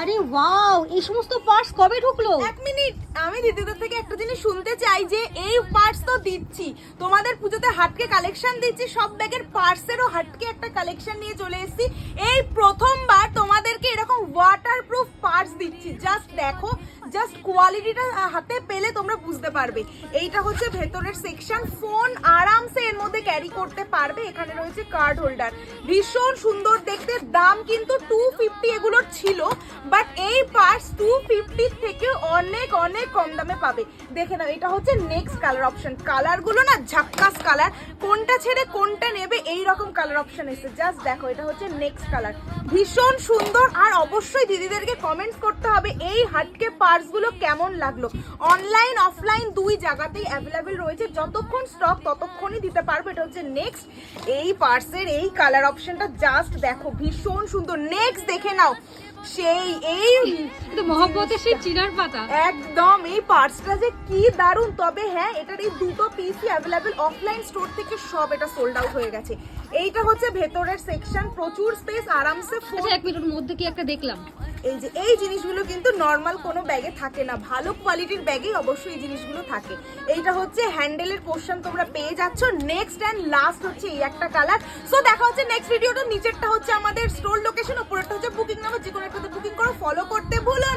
আরে ওয়াও, এই সমস্ত পার্স কবে ঢুকলো? এক মিনিট, আমি দিদিদের থেকে একটা জিনিস শুনতে চাই যে এই পার্টস তো দিচ্ছি। তোমাদের পুজোতে হাটকে কালেকশন দিচ্ছি, সব ব্যাগের পার্টসেরও হাটকে একটা কালেকশন নিয়ে চলে এসেছি। এই প্রথমবার তোমাদেরকে এরকম ওয়াটারপ্রুফ পার্টস দিচ্ছি। জাস্ট দেখো জাস্ট কোয়ালিটিটা হাতে পেলে তোমরা বুঝতে পারবে। এইটা হচ্ছে ভেতরের সেকশন ফোন আরামসে এর মধ্যে ক্যারি করতে পারবে। এখানে রয়েছে কার্ড হোল্ডার ভীষণ সুন্দর দেখতে। দাম কিন্তু টু ফিফটি এগুলোর ছিল বাট এই পার্টস টু ফিফটি থেকে অনেক অনেক কম দামে পাবে। দেখে নাও, এটা হচ্ছে নেক্সট কালার অপশন কালারগুলো না ঝাক্কাস কালার কোনটা ছেড়ে কোনটা নেবে এই রকম কালার অপশন এসে জাস্ট দেখো, এটা হচ্ছে নেক্সট কালার ভীষণ সুন্দর আর অবশ্যই দিদিদেরকে কমেন্টস করতে হবে এই হাটকে পার্টসগুলো কেমন লাগল। অনলাইন অফলাইন দুই জায়গাতেই অ্যাভেলেবেল রয়েছে। যতক্ষণ স্টক ততক্ষণই দিতে পারবে। এটা হচ্ছে নেক্সট এই পার্সের এই কালার অপশনটা জাস্ট দেখো, ভীষণ সুন্দর। নেক্সট দেখে নাও। সেই এই মহব্বতের সেই চিনার পাতা। একদম এই পার্সটা যে কি দারুণ। তবে হ্যাঁ এটার এই দুটো পিসই অ্যাভেলেবেল অফলাইন স্টোর থেকে সব এটা সোল্ড আউট হয়ে গেছে। এইটা হচ্ছে ভেতরের সেকশন প্রচুর স্পেস আরামসে আচ্ছা এক মধ্যে কি একটা দেখলাম? এই যে এই জিনিসগুলো কিন্তু নর্মাল কোনো ব্যাগে থাকে না। ভালো কোয়ালিটির ব্যাগেই অবশ্যই এই জিনিসগুলো থাকে। এইটা হচ্ছে হ্যান্ডেলের পোর্শন তোমরা পেয়ে যাচ্ছ। নেক্সট অ্যান্ড লাস্ট হচ্ছে এই একটা কালার সো দেখা হচ্ছে নেক্সট ভিডিওটা নিচেরটা হচ্ছে আমাদের স্টোর লোকেশন উপরেরটা হচ্ছে যে কোনো একটাতে বুকিং করো ফলো করতে ভুলো